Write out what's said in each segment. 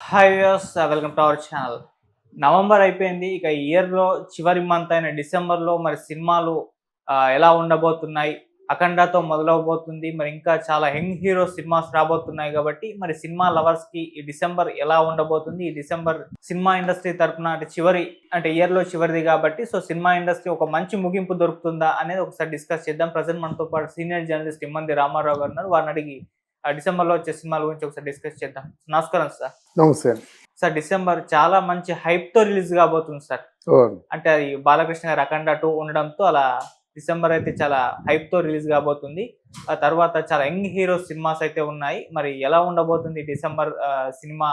Hi views welcome to our channel. November అయిపోయింది ఇక ఇయర్లో చివరి మంత్ అయిన డిసెంబర్లో మరి సినిమాలు ఎలా ఉండబోతున్నాయి అఖండతో మొదలవబోతుంది మరి ఇంకా చాలా యంగ్ హీరో సినిమాస్ రాబోతున్నాయి కాబట్టి మరి సినిమా లవర్స్కి ఈ డిసెంబర్ ఎలా ఉండబోతుంది ఈ డిసెంబర్ సినిమా ఇండస్ట్రీ తరపున అంటే చివరి అంటే ఇయర్లో చివరిది కాబట్టి సో సినిమా ఇండస్ట్రీ ఒక మంచి ముగింపు దొరుకుతుందా అనేది ఒకసారి డిస్కస్ చేద్దాం. ప్రజెంట్ మనతో పాటు సీనియర్ జర్నలిస్ట్ ఇమ్మంది రామారావు గారు ఉన్నారు. వారిని అడిగి ఆ డిసెంబర్లో వచ్చే సినిమాల గురించి ఒకసారి డిస్కస్ చేద్దాం. నమస్కారం సార్. నమస్తే. సార్ డిసెంబర్ చాలా మంచి హైప్తో రిలీజ్ కాబోతుంది సార్. అంటే అది బాలకృష్ణ గారు అఖండ టూ ఉండడంతో అలా డిసెంబర్ అయితే చాలా హైప్తో రిలీజ్ కాబోతుంది. ఆ తర్వాత చాలా యంగ్ హీరో సినిమాస్ అయితే ఉన్నాయి. మరి ఎలా ఉండబోతుంది డిసెంబర్ సినిమా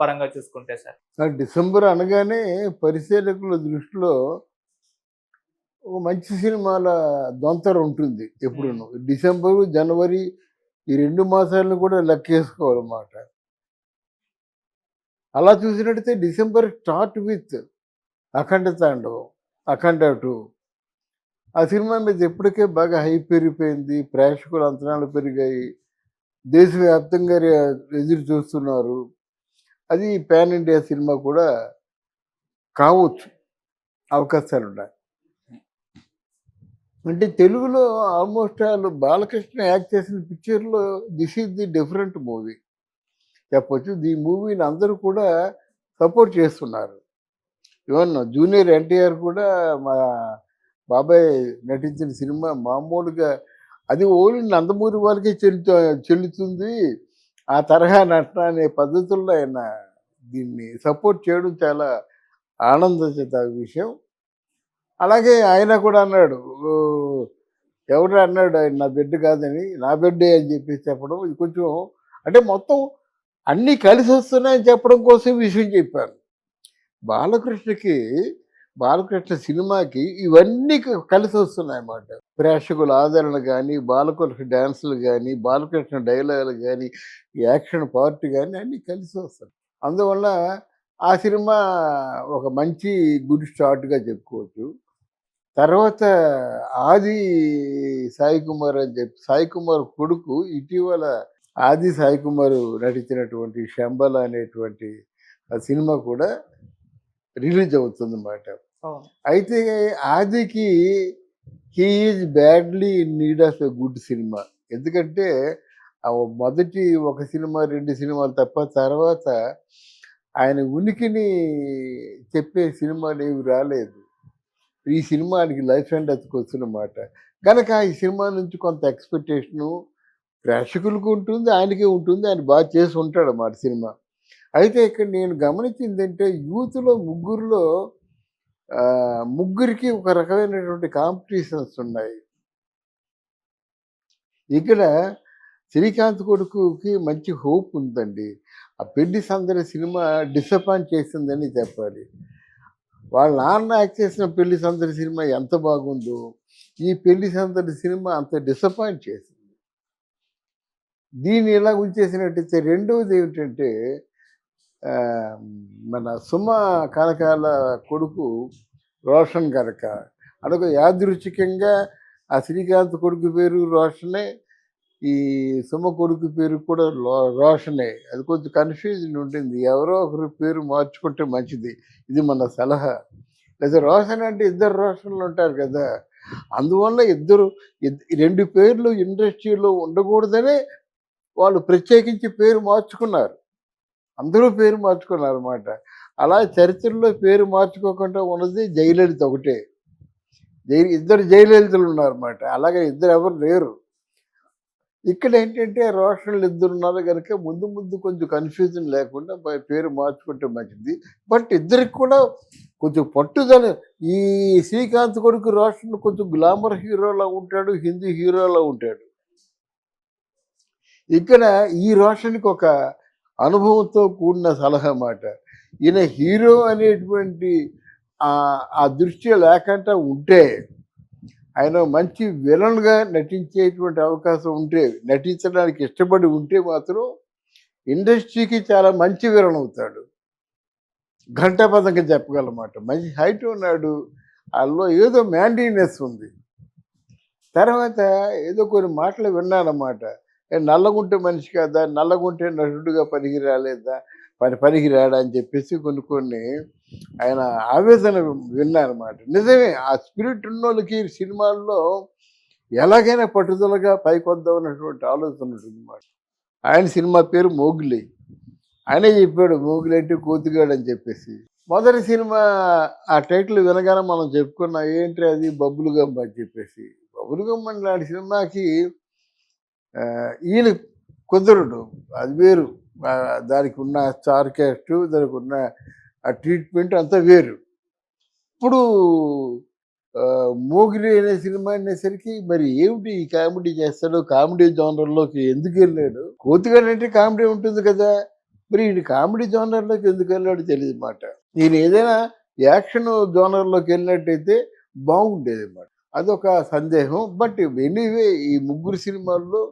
పరంగా చూసుకుంటే సార్? డిసెంబర్ అనగానే పరిశీలకుల దృష్టిలో ఒక మంచి సినిమాల దొంతర ఉంటుంది ఎప్పుడును. డిసెంబరు జనవరి ఈ రెండు మాసాలను కూడా లెక్కేసుకోవాలన్నమాట. అలా చూసినట్టయితే డిసెంబర్ స్టార్ట్ విత్ అఖండ తాండవం అఖండ టూ. ఆ సినిమా మీద ఎప్పటికే బాగా హై పెరిగిపోయింది ప్రేక్షకుల అంచనాలు పెరిగాయి దేశవ్యాప్తంగా ఎదురు చూస్తున్నారు. అది పాన్ ఇండియా సినిమా కూడా కావచ్చు అవకాశాలు ఉన్నాయి అంటే తెలుగులో ఆల్మోస్ట్ ఆల్ బాలకృష్ణ యాక్ట్ చేసిన పిక్చర్లో this is the different movie. చెప్పొచ్చు. ఈ మూవీని అందరూ కూడా సపోర్ట్ చేస్తున్నారు. ఈవెన్ జూనియర్ ఎన్టీఆర్ కూడా మా బాబాయ్ నటించిన సినిమా మామూలుగా అది ఓన్లీ నందమూరి వాళ్ళకే చెల్లుతూ చెల్లుతుంది. ఆ తరహా నటన అనే పద్ధతుల్లో ఆయన దీన్ని సపోర్ట్ చేయడం చాలా ఆనందించేత విషయం. అలాగే ఆయన కూడా అన్నాడు ఎవరు అన్నాడు ఆయన నా బిడ్డ కాదని నా బిడ్డే అని చెప్పి చెప్పడం ఇది కొంచెం అంటే మొత్తం అన్నీ కలిసి వస్తున్నాయని చెప్పడం కోసం విషయం చెప్పాను. బాలకృష్ణకి బాలకృష్ణ సినిమాకి ఇవన్నీ కలిసి వస్తున్నాయి అన్నమాట ప్రేక్షకుల ఆదరణ కానీ బాలకృష్ణ డ్యాన్సులు కానీ బాలకృష్ణ డైలాగులు కానీ యాక్షన్ పార్ట్ కానీ అన్నీ కలిసి వస్తాయి అందువల్ల ఆ సినిమా ఒక మంచి గుడ్ స్టార్ట్గా చెప్పుకోవచ్చు. తర్వాత ఆది సాయి కుమార్ అని చెప్పి సాయి కుమార్ కొడుకు ఇటీవల ఆది సాయి కుమార్ నటించినటువంటి శంబల అనేటువంటి ఆ సినిమా కూడా రిలీజ్ అవుతుంది అన్నమాట అయితే ఆదికి he is badly in need of a good cinema. ఎందుకంటే మొదటి ఒక సినిమా రెండు సినిమాలు తప్ప తర్వాత ఆయన ఉనికిని చెప్పే సినిమాలు ఏవి రాలేదు. ఈ సినిమానికి లైఫ్ అండ్ డెత్కి వస్తున్నమాట కనుక ఈ సినిమా నుంచి కొంత ఎక్స్పెక్టేషను ప్రేక్షకులకు ఉంటుంది ఆయనకే ఉంటుంది ఆయన బాగా చేసి ఉంటాడు అన్నమాట సినిమా. అయితే ఇక్కడ నేను గమనించింది అంటే యూత్లో ముగ్గురులో ముగ్గురికి ఒక రకమైనటువంటి కాంపిటీషన్స్ ఉన్నాయి. ఇక్కడ శ్రీకాంత్ కొడుకుకి మంచి హోప్ ఉందండి. ఆ పెళ్ళి సందడి సినిమా డిసప్పాయింట్ చేసిందని చెప్పాలి. వాళ్ళ నాన్న యాక్ట్ చేసిన పెళ్ళి సందడి సినిమా ఎంత బాగుందో ఈ పెళ్ళి సందడి సినిమా అంత డిసప్పాయింట్ చేసింది. దీన్ని ఎలా ఉంచేసినట్టయితే రెండవది ఏమిటంటే మన సుమ కనకాల కొడుకు రోషన్ కనుక. అదొక యాదృచ్ఛికంగా ఆ శ్రీకాంత్ కొడుకు పేరు రోషనే ఈ సుమ కొడుకు పేరు కూడా రోషనే. అది కొంచెం కన్ఫ్యూజన్ ఉంటుంది. ఎవరో ఒకరి పేరు మార్చుకుంటే మంచిది. ఇది మన సలహా. లేదా రోషన్ అంటే ఇద్దరు రోషన్లు ఉంటారు కదా. అందువల్ల ఇద్దరు రెండు పేర్లు ఇండస్ట్రీలో ఉండకూడదనే వాళ్ళు ప్రత్యేకించి పేరు మార్చుకున్నారు. అందరూ పేరు మార్చుకున్నారు అనమాట అలా చరిత్రలో పేరు మార్చుకోకుండా ఉన్నది జయలలిత ఒకటే. జై ఇద్దరు జయలలితలు ఉన్నారన్నమాట. అలాగే ఇద్దరు ఎవరు లేరు. ఇక్కడ ఏంటంటే రోషన్లు ఇద్దరు ఉన్నారు కనుక ముందు ముందు కొంచెం కన్ఫ్యూజన్ లేకుండా మా పేరు మార్చుకుంటే మంచిది. బట్ ఇద్దరికి కూడా కొంచెం పట్టుదల ఈ శ్రీకాంత్ కొడుకు రోషన్ కొంచెం గ్లామర్ హీరోలా ఉంటాడు హిందీ హీరోలా ఉంటాడు. ఇక్కడ ఈ రోషన్కి ఒక అనుభవంతో కూడిన సలహా మాట. ఈయన హీరో అనేటువంటి ఆ- ఆ దృష్టి లేకుండా ఉంటే ఆయన మంచి విలన్గా నటించేటువంటి అవకాశం ఉంటే నటించడానికి ఇష్టపడి ఉంటే మాత్రం ఇండస్ట్రీకి చాలా మంచి విలన్ అవుతాడు. ఘంటాపథంగా చెప్పగలమాట. మంచి హైట్ ఉన్నాడు. అందులో ఏదో మ్యాండీనెస్ ఉంది. తర్వాత ఏదో కొన్ని మాటలు విన్నానమాట నల్లగుంటే మనిషి కదా నల్లగుంటే నటుడుగా పనికి రాలేదా? పని పనికి రాడా అని చెప్పేసి కొన్ని కొన్ని ఆయన ఆవేదన విన్నారన్నమాట. నిజమే ఆ స్పిరిట్ ఉన్నోళ్ళకి సినిమాల్లో ఎలాగైనా పట్టుదలగా పైకొద్దాం అన్నటువంటి ఆలోచన ఉంటుందన్నమాట. ఆయన సినిమా పేరు మోగులి. ఆయనే చెప్పాడు మోగులి అంటే కోతిగాడు అని చెప్పేసి. మొదటి సినిమా ఆ టైటిల్ వినగానే మనం చెప్పుకున్నాం ఏంటి అది? బబ్బులు అని చెప్పేసి. బబ్బులు గమ్ లాంటి సినిమాకి ఈయన కుదరడు అది వేరు. దానికి ఉన్న స్టార్ క్యాస్ట్ దానికి ఉన్న ఆ ట్రీట్మెంట్ అంతా వేరు. ఇప్పుడు ఆ, మోగిలి అనే సినిమా అనేసరికి మరి ఏమిటి ఈ కామెడీ చేస్తాడు కామెడీ జోనర్లోకి ఎందుకు వెళ్ళాడు? కోతిగాడు అంటే కామెడీ ఉంటుంది కదా. మరి ఈయన కామెడీ జోనర్లోకి ఎందుకు వెళ్ళాడు తెలియదు మాట ఈయన ఏదైనా యాక్షన్ జోనర్లోకి వెళ్ళినట్టయితే బాగుండేది అన్నమాట. అదొక సందేహం. బట్ ఎనీవే ఈ ముగ్గురు సినిమాల్లో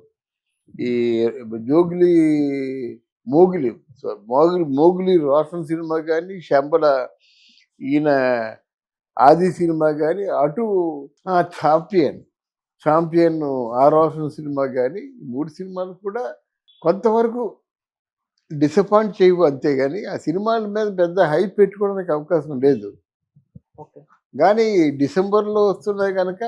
ఈ జోగిలి మోగిలి మోగిలి మోగిలి రోషన్ సినిమా కానీ శంబల ఈయన ఆది సినిమా కానీ అటు ఛాంపియన్ ఛాంపియన్ ఆ రోషన్ సినిమా కానీ ఈ మూడు సినిమాలు కూడా కొంతవరకు డిసప్పాయింట్ చేయవు అంతేగాని ఆ సినిమాల మీద పెద్ద హైప్ పెట్టుకోవడానికి అవకాశం లేదు. కానీ డిసెంబర్లో వస్తున్నాయి కనుక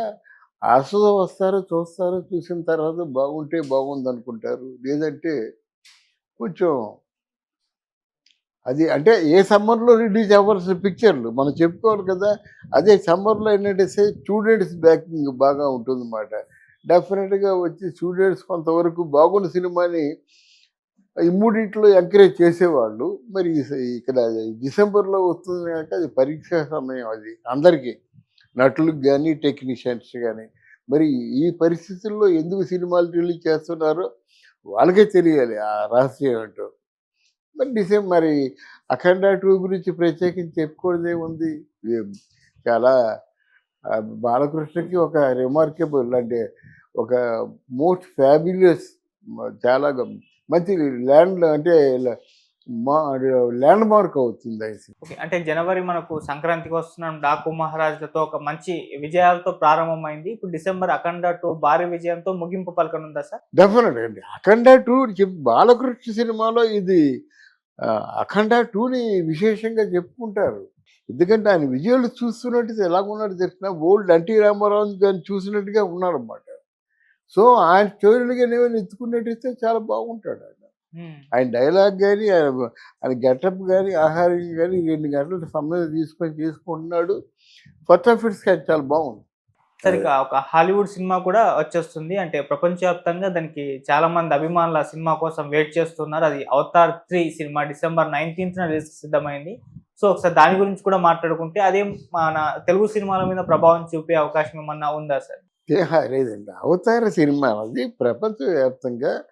ఆశతో వస్తారు చూస్తారు చూసిన తర్వాత బాగుంటే బాగుంది అనుకుంటారు లేదంటే కొంచెం అది అంటే ఏ సమ్మర్లో రిలీజ్ అవ్వాల్సిన పిక్చర్లు? మనం చెప్పుకోవాలి కదా అదే సమ్మర్లో ఏంటంటే స్టూడెంట్స్ బ్యాకింగ్ బాగా ఉంటుంది అన్నమాట డెఫినెట్గా వచ్చి స్టూడెంట్స్ కొంతవరకు బాగున్న సినిమాని ఇమ్మీడియట్లో ఎంకరేజ్ చేసేవాళ్ళు. మరి ఇక్కడ డిసెంబర్లో వస్తుంది కనుక అది పరీక్ష సమయం అది అందరికీ. నటులకు కానీ టెక్నీషియన్స్ కానీ మరి ఈ పరిస్థితుల్లో ఎందుకు సినిమాలు రిలీజ్ చేస్తున్నారో వాళ్ళకే తెలియాలి ఆ రహస్యం ఏంటో. మరి డిసెంబర్ మరి అఖండ టూ గురించి ప్రత్యేకించి చెప్పుకోవడదే ఉంది చాలా బాలకృష్ణకి ఒక రిమార్కబుల్ అంటే ఒక మోస్ట్ ఫ్యాబులస్ చాలా మంచి ల్యాండ్ అంటే ల్యాండ్ మార్క్ అవుతుంది అంటే జనవరి మనకు సంక్రాంతికి వస్తున్నాం. డాకు మహారాజులతో ఒక మంచి విజయాలతో ప్రారంభమైంది. ఇప్పుడు డిసెంబర్ అఖండ టూ భారీ విజయంతో ముగింపు పలకనుందా సార్? డెఫినెట్ అండి. అఖండ టూ బాలకృష్ణ సినిమాలో ఇది అఖండ టూని విశేషంగా చెప్పుకుంటారు. ఎందుకంటే ఆయన విజయాలు చూస్తున్నట్టు ఎలా ఉన్నాడు తెలిసిన ఓల్డ్ ఎన్టీ రామారావు గారిని చూసినట్టుగా ఉన్నారన్నమాట. సో ఆయన స్టోరీలుగా ఏమైనా ఎత్తుకున్నట్టయితే చాలా బాగుంటాడు ఆయన. ఆయన డైలాగ్ కానీ ఆయన ఆయన గెటప్ కానీ ఆహారం కానీ రెండు గంటల సమయం తీసుకొని చేసుకుంటున్నాడు. ఫస్ట్ ఆఫ్ ఇట్స్ చాలా బాగుంది. సరే ఇక ఒక హాలీవుడ్ సినిమా కూడా వచ్చేస్తుంది. అంటే ప్రపంచవ్యాప్తంగా దానికి చాలా మంది అభిమానులు ఆ సినిమా కోసం వెయిట్ చేస్తున్నారు. అది Avatar three cinema December nineteenth release సిద్ధమైంది. సో ఒకసారి దాని గురించి కూడా మాట్లాడుకుంటే అదే మన తెలుగు సినిమాల మీద ప్రభావం చూపే అవకాశం ఏమన్నా ఉందా సార్? లేదండి. అవతార సినిమా అది ప్రపంచవ్యాప్తంగా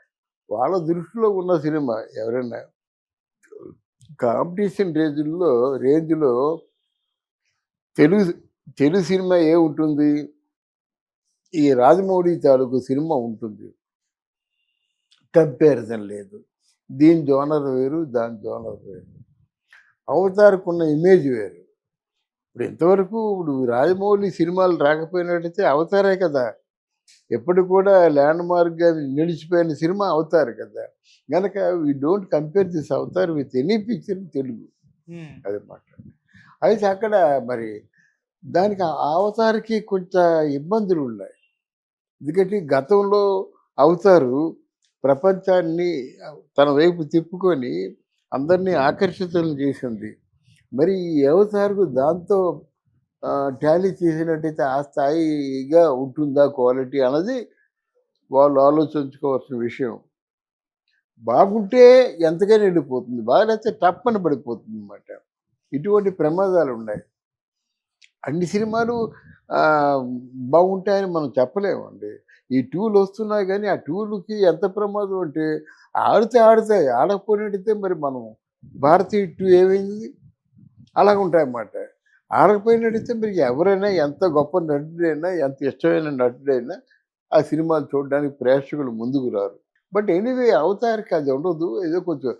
వాళ్ళ దృష్టిలో ఉన్న సినిమా ఎవరైనా. కాంపిటీషన్ రేంజ్లో రేంజ్లో తెలుగు తెలుగు సినిమా ఏ ఉంటుంది? ఈ రాజమౌళి తాలూకు సినిమా ఉంటుంది. కంపారిజన్ లేదు. దీని జోనర్ వేరు దాని జోనర్ వేరు. అవతార్కున్న ఇమేజ్ వేరు. ఇప్పుడు ఇంతవరకు ఇప్పుడు రాజమౌళి సినిమాలు రాకపోయినట్టయితే అవతారే కదా! ఎప్పుడు కూడా ల్యాండ్ మార్క్గా నిలిచిపోయిన సినిమా అవతారు కదా. కనుక we don't compare this Avatar with any picture Telugu. అది మాట. అయితే అక్కడ మరి దానికి అవతారికి కొంత ఇబ్బందులు ఉన్నాయి. ఎందుకంటే గతంలో అవతారు ప్రపంచాన్ని తన వైపు తిప్పుకొని అందరినీ ఆకర్షితులను చేసింది. మరి ఈ అవతారకు దాంతో టాలీ చేసినట్టయితే ఆ స్థాయిగా ఉంటుందా క్వాలిటీ అన్నది వాళ్ళు ఆలోచించుకోవాల్సిన విషయం. బాగుంటే ఎంతగానో వెళ్ళిపోతుంది. బాగాలేస్తే టప్పని పడిపోతుంది అన్నమాట ఇటువంటి ప్రమాదాలు ఉన్నాయి. అన్ని సినిమాలు బాగుంటాయని మనం చెప్పలేమండి. ఈ టూలు వస్తున్నాయి కానీ ఆ టూలుకి ఎంత ప్రమాదం అంటే ఆడితే ఆడితే ఆడకపోయినట్టయితే మరి మనం భారతీయ టూ ఏమైంది? అలాగ ఉంటాయన్నమాట ఆడకపోయినట్టయితే మీరు ఎవరైనా ఎంత గొప్ప నటుడైనా ఎంత ఇష్టమైన నటుడైనా ఆ సినిమాలు చూడడానికి ప్రేక్షకులు ముందుకు రారు. బట్ ఎనీవే అవతారికి అది ఉండదు. ఏదో కొంచెం